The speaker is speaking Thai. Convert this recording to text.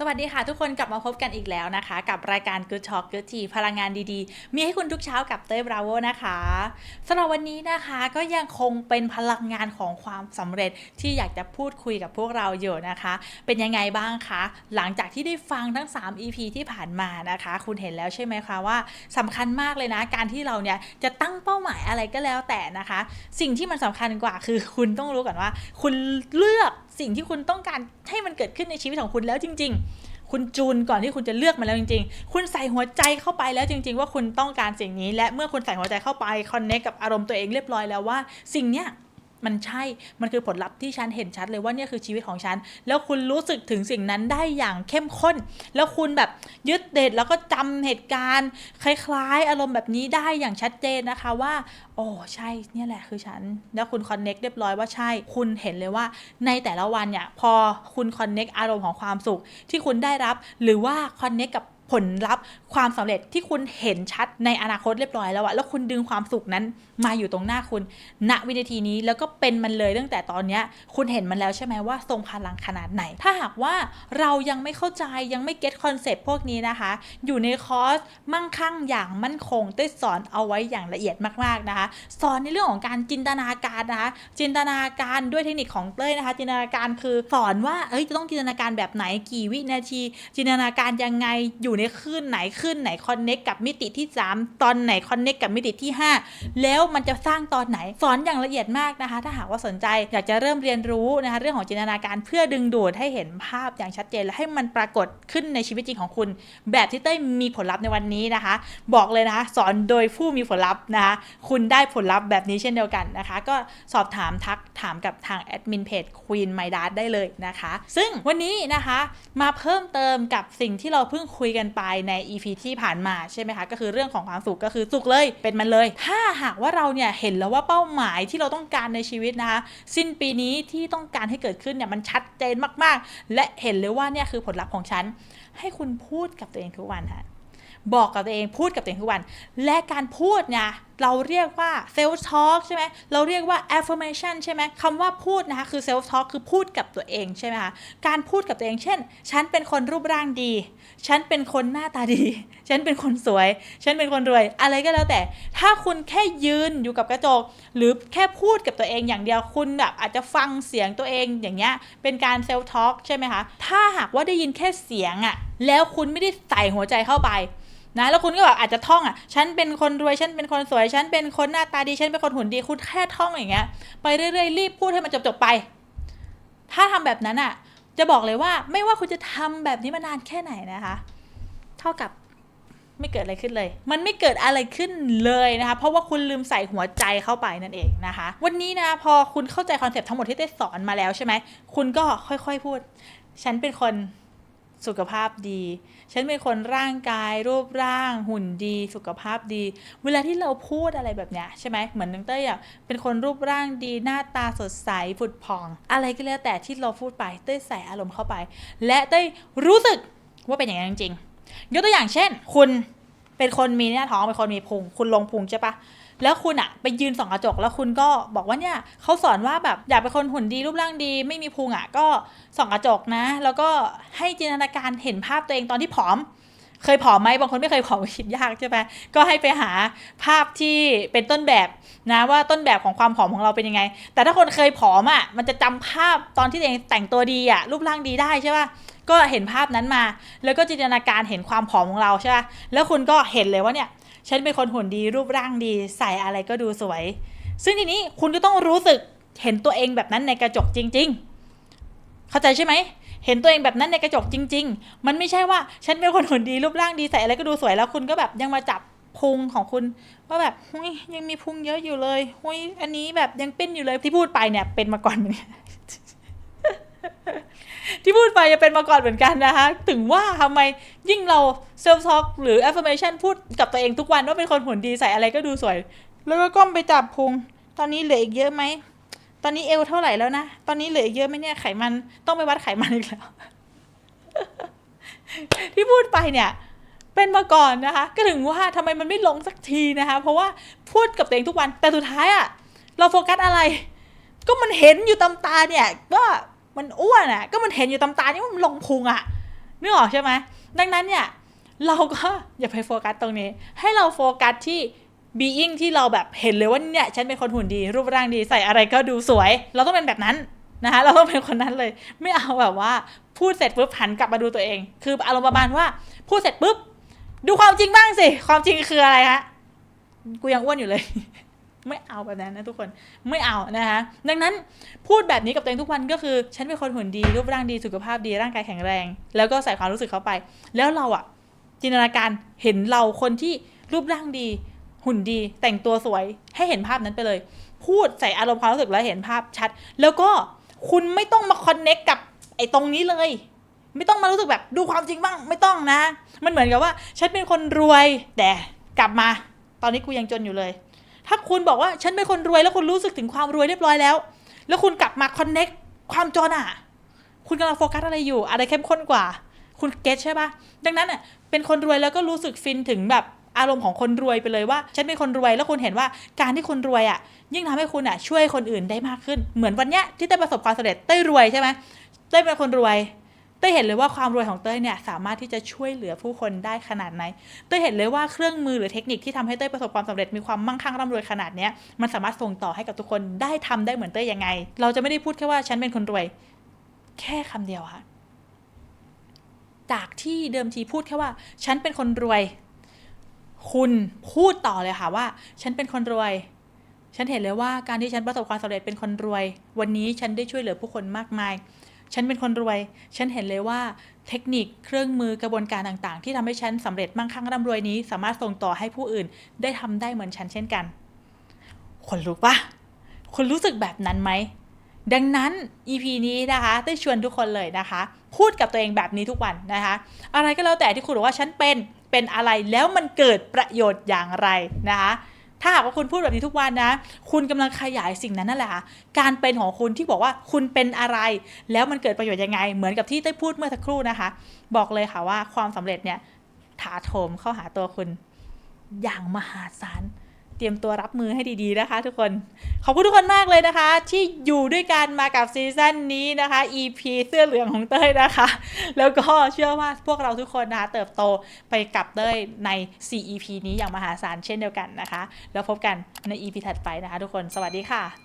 สวัสดีค่ะทุกคนกลับมาพบกันอีกแล้วนะคะ กับรายการ Good Talk Good Tea พลังงานดีๆ มีให้คุณทุกเช้ากับเต้ยบราโวนะคะสำหรับวันนี้นะคะก็ยังคงเป็นพลังงานของความสำเร็จที่อยากจะพูดคุยกับพวกเราอยู่นะคะ เป็นยังไงบ้างคะหลังจากที่ได้ฟังทั้ง 3 EP ที่ผ่านมานะคะ คุณเห็นแล้วใช่ไหมคะว่าสำคัญมากเลยนะ การที่เราเนี่ยจะตั้งเป้าหมายอะไรก็แล้วแต่นะคะ สิ่งที่มันสำคัญกว่าคือคุณต้องรู้ก่อนว่า คุณเลือก สิ่งที่คุณต้องการให้มันเกิดขึ้นในชีวิตของคุณแล้วจริง ๆ คุณจูนก่อนที่คุณจะเลือกมันแล้วจริง ๆ คุณใส่หัวใจเข้าไปแล้วจริง ๆ ว่าคุณต้องการสิ่งนี้ และเมื่อคุณใส่หัวใจเข้าไปคอนเนคกับอารมณ์ตัวเองเรียบร้อยแล้วว่า สิ่งเนี้ย มันใช่ มันคือผลลัพธ์ที่ฉันเห็นชัดเลยว่าเนี่ยคือชีวิตของฉัน แล้วคุณรู้สึกถึงสิ่งนั้นได้อย่างเข้มข้น แล้วคุณแบบยึดเด็ดแล้วก็จำเหตุการณ์ คล้ายๆ อารมณ์แบบนี้ได้อย่างชัดเจนนะคะว่า โอ้ใช่เนี่ยแหละคือฉัน แล้วคุณคอนเน็กเรียบร้อยว่าใช่ คุณเห็นเลยว่าในแต่ละวันเนี่ยพอคุณคอนเน็กอารมณ์ของความสุขที่คุณได้รับ หรือว่าคอนเน็กกับ ผลลัพธ์ความสำเร็จที่คุณเห็นชัดในอนาคตเรียบร้อยแล้วอะแล้วคุณดึงความสุขนั้นมาอยู่ตรงหน้าคุณ ณวินาทีนี้แล้วก็เป็นมันเลยตั้งแต่ตอนเนี้ยคุณเห็นมันแล้วใช่ไหมว่าทรงพลังขนาดไหน ถ้าหากว่าเรายังไม่เข้าใจยังไม่เก็ตคอนเซปต์พวกนี้นะคะ อยู่ในคอร์สมั่งคั่งอย่างมั่นคงได้สอนเอาไว้อย่างละเอียดมากๆนะคะ สอนในเรื่องของการจินตนาการนะคะ จินตนาการด้วยเทคนิคของเต้ยนะคะ จินตนาการคือสอนว่าเอ้ยจะต้องจินตนาการแบบไหนกี่วินาที จินตนาการยังไงอยู่ในคลื่นไหนคลื่นไหนคอนเน็กกับมิติที่ 3 ตอนไหนคอนเน็กกับมิติที่ 5 แล้วมันจะสร้างตอนไหนสอนอย่างละเอียดมากนะคะ ถ้าหากว่าสนใจอยากจะเริ่มเรียนรู้นะคะเรื่องของจินตนาการเพื่อดึงดูดให้เห็นภาพอย่างชัดเจนและให้มันปรากฏขึ้นในชีวิตจริงของคุณ แบบที่เต้ยมีผลลัพธ์ในวันนี้นะคะ บอกเลยนะคะ สอนโดยผู้มีผลลัพธ์นะคะคุณได้ผลลัพธ์แบบนี้เช่นเดียวกันนะคะ ก็สอบถามทักถามกับทางแอดมินเพจ Queen My d a t ได้เลยนะคะ ซึ่งวันนี้นะคะมาเพิ่มเติมกับสิ่งที่เราเพิ่งคุยกันไปใน EP ที่ผ่านมาใช่ไหมคะก็คือเรื่องของความสุขก็คือสุขเลยเป็นมันเลย ถ้าหากว่าเราเนี่ยเห็นแล้วว่าเป้าหมายที่เราต้องการในชีวิตนะคะสิ้นปีนี้ที่ต้องการให้เกิดขึ้นเนี่ยมันชัดเจนมากๆ และเห็นเลยว่าเนี่ยคือผลลัพธ์ของฉันให้คุณพูดกับตัวเองทุกวันค่ะ บอกกับตัวเองพูดกับตัวเองทุกวัน และการพูดเนี่ยเราเรียกว่า self talk ใช่ไหมเราเรียกว่า affirmation ใช่ไหมคำว่าพูดนะคะคือ self talk คือพูดกับตัวเองใช่ไหมคะการพูดกับตัวเอง เช่น ฉันเป็นคนรูปร่างดี ฉันเป็นคนหน้าตาดี ฉันเป็นคนสวย ฉันเป็นคนรวย อะไรก็แล้วแต่ ถ้าคุณแค่ยืนอยู่กับกระจก หรือแค่พูดกับตัวเองอย่างเดียวคุณแบบอาจจะฟังเสียงตัวเองอย่างเงี้ยเป็นการ self talk ใช่ไหมคะถ้าหากว่าได้ยินแค่เสียงอะแล้วคุณไม่ได้ใส่หัวใจเข้าไป นะแล้วคุณก็แบบอาจจะท่องอะฉันเป็นคนรวยฉันเป็นคนสวยฉันเป็นคนหน้าตาดีฉันเป็นคนหุ่นดีคุณแค่ท่องอย่างเงี้ยไปเรื่อยๆรีบพูดให้มันจบๆไป ถ้าทำแบบนั้นอะ จะบอกเลยว่าไม่ว่าคุณจะทำแบบนี้มานานแค่ไหนนะคะ เท่ากับไม่เกิดอะไรขึ้นเลย มันไม่เกิดอะไรขึ้นเลยนะคะ เพราะว่าคุณลืมใส่หัวใจเข้าไปนั่นเองนะคะ วันนี้นะพอคุณเข้าใจคอนเซปต์ทั้งหมดที่ได้สอนมาแล้วใช่ไหม คุณก็ค่อยๆพูด ฉันเป็นคน สุขภาพดี ฉันเป็นคนร่างกาย รูปร่าง หุ่นดี สุขภาพดี เวลาที่เราพูดอะไรแบบเนี้ยใช่ไหมเหมือนน้องเต้ยอะเป็นคนรูปร่างดี หน้าตาสดใสผุดผ่อง อะไรก็แล้วแต่ที่เราพูดไปเต้ยใส่อารมณ์เข้าไป และเต้ยรู้สึกว่าเป็นอย่างนั้นจริงๆยกตัวอย่างเช่น คุณเป็นคนมีหน้าท้องเป็นคนมีพุงคุณลงพุงใช่ปะ แล้วคุณอะไปยืนส่องกระจก แล้วคุณก็บอกว่าเนี่ยเขาสอนว่าแบบอยากเป็นคนหุ่นดีรูปร่างดี ไม่มีพุงอะก็ส่องกระจกนะ แล้วก็ให้จินตนาการเห็นภาพตัวเองตอนที่ผอม เคยผอมไหมบางคนไม่เคยผอมคิดยากใช่ไหมก็ให้ไปหาภาพที่เป็นต้นแบบนะว่าต้นแบบของความผอมของเราเป็นยังไง แต่ถ้าคนเคยผอมอะมันจะจำภาพตอนที่ตัวเองแต่งตัวดีอะรูปร่างดีได้ใช่ป่ะก็เห็นภาพนั้นมา แล้วก็จินตนาการเห็นความผอมของเราใช่ป่ะแล้วคุณก็เห็นเลยว่าเนี่ย ฉันเป็นคนหุ่นดีรูปร่างดี ใส่อะไรก็ดูสวย ซึ่งทีนี้คุณก็ต้องรู้สึกเห็นตัวเองแบบนั้นในกระจกจริง ๆ เข้าใจใช่ไหมเห็นตัวเองแบบนั้นในกระจกจริง ๆ มันไม่ใช่ว่าฉันเป็นคนหุ่นดีรูปร่างดีใส่อะไรก็ดูสวยแล้วคุณก็แบบยังมาจับพุงของคุณว่าแบบหุยยังมีพุงเยอะอยู่เลยหุยอันนี้แบบยังเป็นอยู่เลยที่พูดไปเนี่ยเป็นมาก่อนเนกัน ที่พูดไปจะเป็นมาก่อนเหมือนกันนะคะ ถึงว่าทำไมยิ่งเราเซลฟ์ t อ l k หรือ affirmation พูดกับตัวเองทุกวันว่าเป็นคนหุ่นดีใส่อะไรก็ดูสวย แล้วก็ก้มไปจับพุง ตอนนี้เหลืออีกเยอะไหม ตอนนี้เอวเท่าไหร่แล้วนะ ตอนนี้เหลืออีกเยอะไหมเนี่ยไขมัน ต้องไปวัดไขมันอีกแล้ว ที่พูดไปเนี่ยเป็นมาก่อนนะคะ ก็ถึงว่าทำไมมันไม่ลงสักทีนะคะ เพราะว่าพูดกับตัวเองทุกวัน แต่สุดท้ายอะเราโฟกัสอะไร ก็มันเห็นอยู่ตำตาเนี่ยก็ มันอ้วนอะก็มันเห็นอยู่ตำตานี่ว่ามันลงพุงอะนึกออกใช่ไหมดังนั้นเนี่ย เราก็อย่าไปโฟกัสตรงนี้ ให้เราโฟกัสที่ being ที่เราแบบเห็นเลยว่าเนี่ย ฉันเป็นคนหุ่นดี รูปร่างดีใส่อะไรก็ดูสวย เราต้องเป็นแบบนั้นนะคะเราต้องเป็นคนนั้นเลย ไม่เอาแบบว่า พูดเสร็จปุ๊บหันกลับมาดูตัวเอง คืออารมณ์ประมาณว่าพูดเสร็จปุ๊บดูความจริงบ้างสิ ความจริงคืออะไรฮะ กูยังอ้วนอยู่เลย ไม่เอาแบบนั้นนะทุกคนไม่เอานะคะดังนั้นพูดแบบนี้กับตัวเองทุกวันก็คือ ฉันเป็นคนหุ่นดีรูปร่างดีสุขภาพดีร่างกายแข็งแรง แล้วก็ใส่ความรู้สึกเข้าไป แล้วเราอะจินตนาการเห็นเราคนที่รูปร่างดี หุ่นดี แต่งตัวสวยให้เห็นภาพนั้นไปเลย พูดใส่อารมณ์ความรู้สึกแล้วเห็นภาพชัด แล้วก็คุณไม่ต้องมาคอนเน็กกับไอ้ตรงนี้เลย ไม่ต้องมารู้สึกแบบดูความจริงบ้างไม่ต้องนะ มันเหมือนกับว่า ฉันเป็นคนรวยแต่กลับมา ตอนนี้กูยังจนอยู่เลย ถ้าคุณบอกว่าฉันเป็นคนรวยแล้วคุณรู้สึกถึงความรวยเรียบร้อยแล้ว แล้วคุณกลับมาคอนเน็กความจนอะ คุณกำลังโฟกัสอะไรอยู่ อะไรเข้มข้นกว่า คุณเก็ตใช่ปะดังนั้นอะเป็นคนรวยแล้วก็รู้สึกฟินถึงแบบอารมณ์ของคนรวยไปเลยว่า ฉันเป็นคนรวยแล้วคุณเห็นว่าการที่คนรวยอะ ยิ่งทำให้คุณอะช่วยคนอื่นได้มากขึ้น เหมือนวันเนี้ยที่เต้ประสบความสำเร็จเต้รวยใช่ไหมเต้เป็นคนรวย ต้ยเห็นเลยว่าความรวยของเต้ยเนี่ยสามารถที่จะช่วยเหลือผู้คนได้ขนาดไหน เต้ยเห็นเลยว่าเครื่องมือหรือเทคนิคที่ทำให้เต้ยประสบความสำเร็จมีความมั่งคั่งร่ำรวยขนาดเนี้ยมันสามารถส่งต่อให้กับทุกคนได้ทำได้เหมือนเต้ยยังไง เราจะไม่ได้พูดแค่ว่าฉันเป็นคนรวย แค่คำเดียวค่ะ จากที่เดิมทีพูดแค่ว่า ฉันเป็นคนรวย คุณพูดต่อเลยค่ะว่า ฉันเป็นคนรวยฉันเห็นเลยว่าการที่ฉันประสบความสำเร็จเป็นคนรวย วันนี้ฉันได้ช่วยเหลือผู้คนมากมาย ฉันเป็นคนรวย ฉันเห็นเลยว่าเทคนิคเครื่องมือกระบวนการต่างๆ ที่ทำให้ฉันสำเร็จมั่งคั่งร่ำรวยนี้ สามารถส่งต่อให้ผู้อื่น ได้ทำได้เหมือนฉันเช่นกัน คนรู้ปะคุณรู้สึกแบบนั้นไหม ดังนั้น EP นี้นะคะได้ชวนทุกคนเลยนะคะ พูดกับตัวเองแบบนี้ทุกวันนะคะ อะไรก็แล้วแต่ที่คุณบอกว่าฉันเป็นเป็นอะไรแล้วมันเกิดประโยชน์อย่างไรนะคะ ถ้าหากว่าคุณพูดแบบนี้ทุกวันนะ คุณกำลังขยายสิ่งนั้นนั่นแหละค่ะการเป็นของคุณที่บอกว่าคุณเป็นอะไร แล้วมันเกิดประโยชน์ยังไง เหมือนกับที่ได้พูดเมื่อสักครู่นะคะ บอกเลยค่ะว่าความสำเร็จเนี่ยถาโถมเข้าหาตัวคุณอย่างมหาศาล เตรียมตัวรับมือให้ดีๆนะคะทุกคน ขอบคุณทุกคนมากเลยนะคะ ที่อยู่ด้วยกันมากับซีซั่นนี้นะคะ EP เสื้อเหลืองของเต้ยนะคะ แล้วก็เชื่อว่าพวกเราทุกคนนะคะเติบโตไปกับเต้ยใน 4 EP นี้อย่างมหาศาลเช่นเดียวกันนะคะ แล้วพบกันใน EP ถัดไปนะคะ ทุกคนสวัสดีค่ะ